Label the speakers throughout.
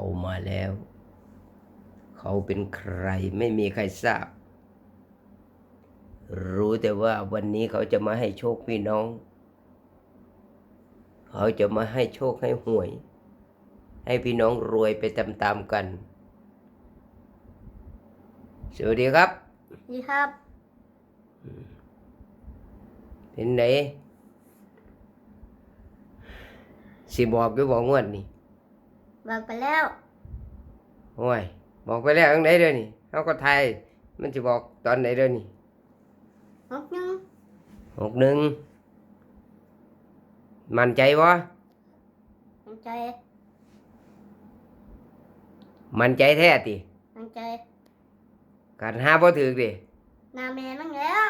Speaker 1: เขามาแล้ว เขาเป็นใครไม่มีใครทราบ รู้แต่ว่าวันนี้เขาจะมาให้โชคพี่น้อง เขาจะมาให้โชคให้หวย ให้พี่น้องรวยไปตามๆกัน สวัสดีครับ
Speaker 2: ดีครับ
Speaker 1: เป็นไหนสิบอกหรือบอกงวดนี่
Speaker 2: บอกไปแล้ว
Speaker 1: โอ้ย บอกไปแล้วอังไหนเด้อนี่เขาก็ไทยมันจะบอกตอนไหนเด้อนี่
Speaker 2: หกหนึ่ง
Speaker 1: หกหนึ่งมั่นใจวะ
Speaker 2: มันใจ
Speaker 1: มั่นใจแท้ติ
Speaker 2: มันใจ
Speaker 1: การหาบ่ถือดิ
Speaker 2: หนาแมนมั่งแล้ว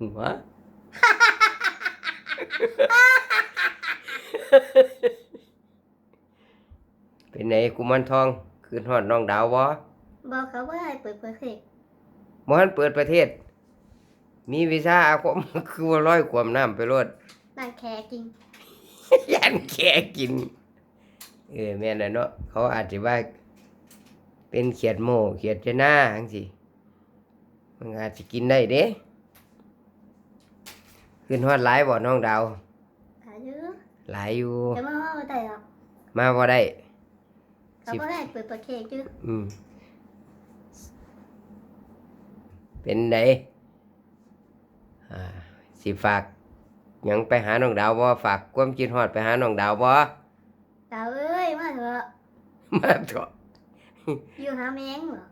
Speaker 1: หัว เป็นไหนกุมันทองคืนฮอดน้องดาวบ่
Speaker 2: บอกเขาว่าให้เปิดเผยเพลง
Speaker 1: บ่ทันเปิดประเทศ มีวีซ่าอาคม คือว่าร้อยความน้ำไปรด
Speaker 2: นั่งแคร์จริง
Speaker 1: ยันแค่กิน เออแม่นน่ะเนาะเขาอาจจะว่า เป็นเขียดโมเขียดจะหน้าจังสิมันอาจจะกินได้เด้ขึ้นฮอดหลายบ่น้องดาว
Speaker 2: ขายเยอะ
Speaker 1: หลายอยู่
Speaker 2: จะมาว่าได้หรอก
Speaker 1: มาบ่ได้
Speaker 2: เขาก็ให้เปิดเผยเพลงจื้อ
Speaker 1: อืม เป็นไดอ่าสิฝากหยังไปหาน้องดาวบ่ฝากความคิดฮอดไปหาน้องดาวบ่
Speaker 2: ดาวเอ้ยมาเถอะ
Speaker 1: มาเถอะ
Speaker 2: อยู่หาแมงเหรอ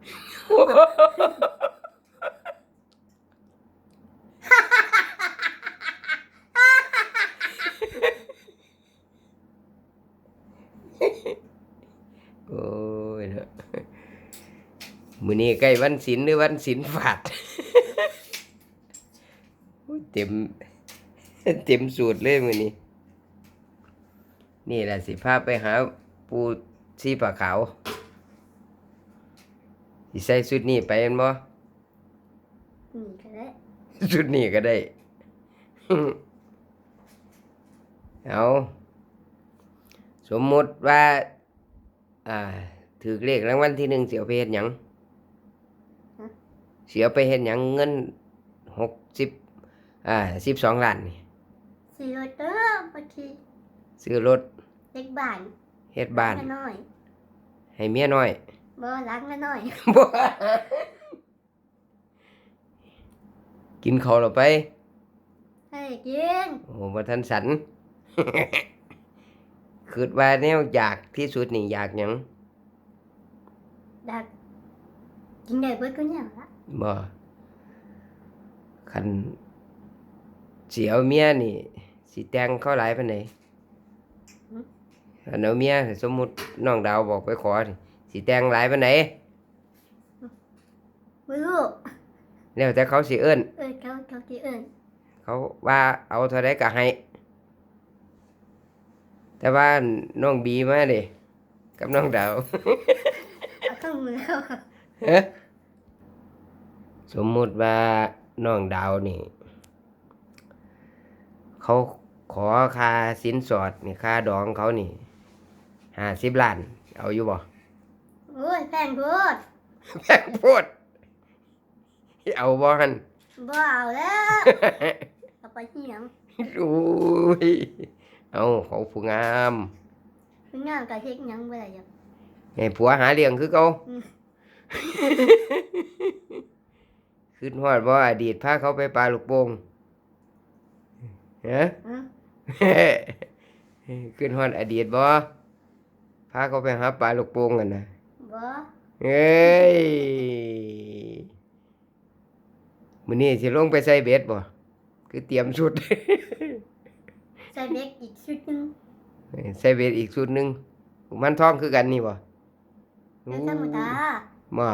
Speaker 1: โอ้ยเนอะ มื้อนี้ใกล้วันศีลหรือวันศีลฝาดโอ้ยเต็มเต็มสูตรเลยมื้อนี้ นี่แหละสิพาไปหาปูชีปลาขาวสิใส่ชุดนี้ไปแม่นบ่
Speaker 2: อืมก็ได้
Speaker 1: ชุดนี้ก็ได้ เอา สมมุติว่า อ่าถือเลขรางวัลที่หนึ่งเสียไปเฮ็ดหยัง เสียไปเฮ็ดหยังเงินหกสิบอ่าสิบสองล้านนี่
Speaker 2: สี่รถเด้อพอที
Speaker 1: ซื้อรถ
Speaker 2: เด็กบ้าน
Speaker 1: เฮ็ดบ้าน
Speaker 2: ละน้อย
Speaker 1: ให้เมียน้อย
Speaker 2: บ่รักละน้อย
Speaker 1: บ่กินข้าวแล้วไป
Speaker 2: ให้กิน
Speaker 1: โอ้บ่ทันสันคิดว่าแนวอยากที่สุดนี่อยากหยัง
Speaker 2: ดักกินได้เบิดก็ยังละ
Speaker 1: บ่คันสิเอาเมียนี่สิแต่งเขาหลายปานใดคันเอาเมียสมมุติน้องดาวบอกไปขอนี่สิแต่งหลายปานใด
Speaker 2: บ่รู้
Speaker 1: แล้วแต่เขาสิเอิ้น
Speaker 2: เอ้ยเขาเขาที่เอิ้น
Speaker 1: เขาว่าเอาเท่าใดก็ให้ แต่ว่าน้องบีมาเด้กับน้องดาว
Speaker 2: เอาเครื่องมือเขา
Speaker 1: เอ๊ะ สมมุติว่าน้องดาวนี่ เขาขอค่าสินสอดนี่ค่าดองเขานี่ห้าสิบล้าน เอาอยู่บ่
Speaker 2: โอ้ยแพงโพด
Speaker 1: แพงโพดเอาบ่ฮัน
Speaker 2: บ่เอาแล้วเอาไปเหียง
Speaker 1: อุ้ยเอาเขาผู้งาม
Speaker 2: คืองานกับเฮ็ดหยังบ่ได้หยัง
Speaker 1: ให้ผัวหาเลี้ยงคือเขา
Speaker 2: อืม
Speaker 1: ขึ้นฮอดบ่อดีตพาเขาไปปลาลูกโป่งฮะ
Speaker 2: อืม
Speaker 1: ขึ้นฮอดอดีตบ่พาเขาไปหาปลาลูกโป่งกันนะ
Speaker 2: บ่
Speaker 1: เอ้ยมื้อนี้สิลงไปใส่เบ็ดบ่คือเตรียมชุด
Speaker 2: ใส่เด็กอีกชุดหนึง
Speaker 1: ใส่เบ็ดอีกชุดหนึงมันท้องคือกันนี่บ่
Speaker 2: แล้วธรรมดา
Speaker 1: บ่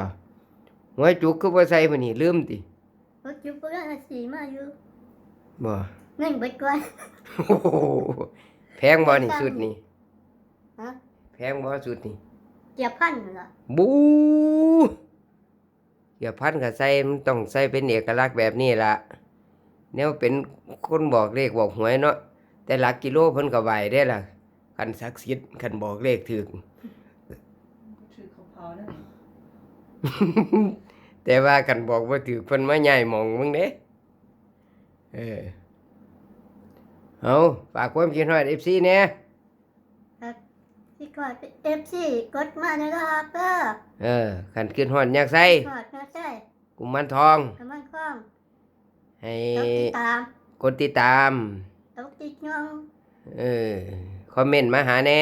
Speaker 1: หัวจุกคือบ่ใส่มื้อนี้ลืมติ
Speaker 2: รถจุบเพิ่นสีมาอยู่
Speaker 1: บ่
Speaker 2: เงินเบิดก่อน
Speaker 1: โอ้โหแพงบ่นี่ชุดนี้
Speaker 2: ฮะ
Speaker 1: แพงบ่ชุดนี้
Speaker 2: เกียบพันเหรอ
Speaker 1: บูอย่าพันกับใส่มันต้องใส่เป็นเอกลักษณ์แบบนี้ล่ะแนวเป็นคนบอกเลขบอกหวยเนาะแต่หลักกิโลเพิ่นก็ไหวได้ล่ะคคันศักดิ์สิทธิ์คันบอกเลขถึก
Speaker 3: ถือเขาเผาแล้ว
Speaker 1: แต่ว่าคันบอกว่าถึกเพิ่นมาใหญ่หมองมึงเด้เออเอาฝากความคิดฮอด FC แหน่
Speaker 2: ที่กดเอฟซีกดมานะครับเด้อ
Speaker 1: เออคันคิดฮอดอยากใส่
Speaker 2: กดนะใช่
Speaker 1: กุมารทอง
Speaker 2: กำลังคล้อง
Speaker 1: ให้
Speaker 2: ต้องติดตาม
Speaker 1: กดติดตาม
Speaker 2: ต้องติดยอง
Speaker 1: เออคอมเมนต์มาหาแหน่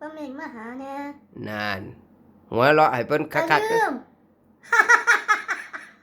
Speaker 2: ก็เมนมาหาเนี่ย
Speaker 1: นานหัวเราะให้เพิ่น
Speaker 2: อย่า
Speaker 1: คักๆ
Speaker 2: ลืม